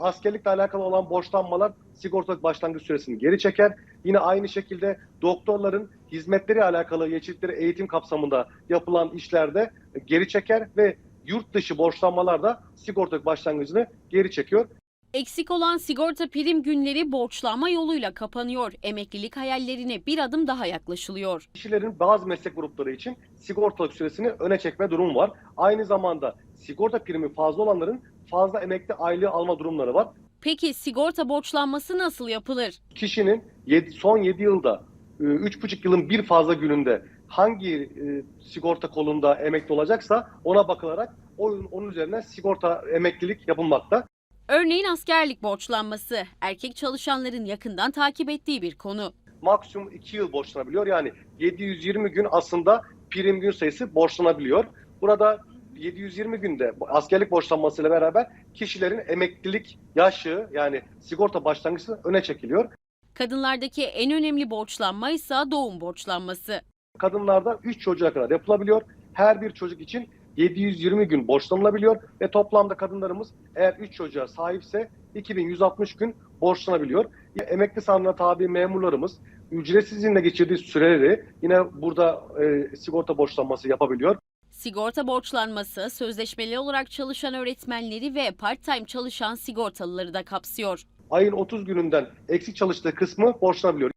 Askerlikle alakalı olan borçlanmalar sigortalık başlangıç süresini geri çeker. Yine aynı şekilde doktorların hizmetleri alakalı geçirdikleri eğitim kapsamında yapılan işlerde geri çeker ve yurt dışı borçlanmalar da sigortalık başlangıcını geri çekiyor. Eksik olan sigorta prim günleri borçlanma yoluyla kapanıyor. Emeklilik hayallerine bir adım daha yaklaşılıyor. Kişilerin bazı meslek grupları için sigortalık süresini öne çekme durumu var. Aynı zamanda sigorta primi fazla olanların fazla emekli aylığı alma durumları var. Peki sigorta borçlanması nasıl yapılır? Kişinin yedi- son 7 yılda e, 3,5 yılın bir fazla gününde hangi e, sigorta kolunda emekli olacaksa ona bakılarak onun, onun üzerinden sigorta emeklilik yapılmakta. Örneğin askerlik borçlanması. Erkek çalışanların yakından takip ettiği bir konu. Maksimum 2 yıl borçlanabiliyor. Yani 720 gün aslında prim gün sayısı borçlanabiliyor. Burada 720 günde askerlik borçlanmasıyla beraber kişilerin emeklilik yaşı yani sigorta başlangıcı öne çekiliyor. Kadınlardaki en önemli borçlanma ise doğum borçlanması. Kadınlarda 3 çocuğa kadar yapılabiliyor. Her bir çocuk için 720 gün borçlanılabiliyor ve toplamda kadınlarımız eğer 3 çocuğa sahipse 2160 gün borçlanabiliyor. Emekli sandığına tabi memurlarımız ücretsiz izinle geçirdiği süreleri yine burada e, sigorta borçlanması yapabiliyor. Sigorta borçlanması sözleşmeli olarak çalışan öğretmenleri ve part-time çalışan sigortalıları da kapsıyor. Ayın 30 gününden eksik çalıştığı kısmı borçlanabiliyor.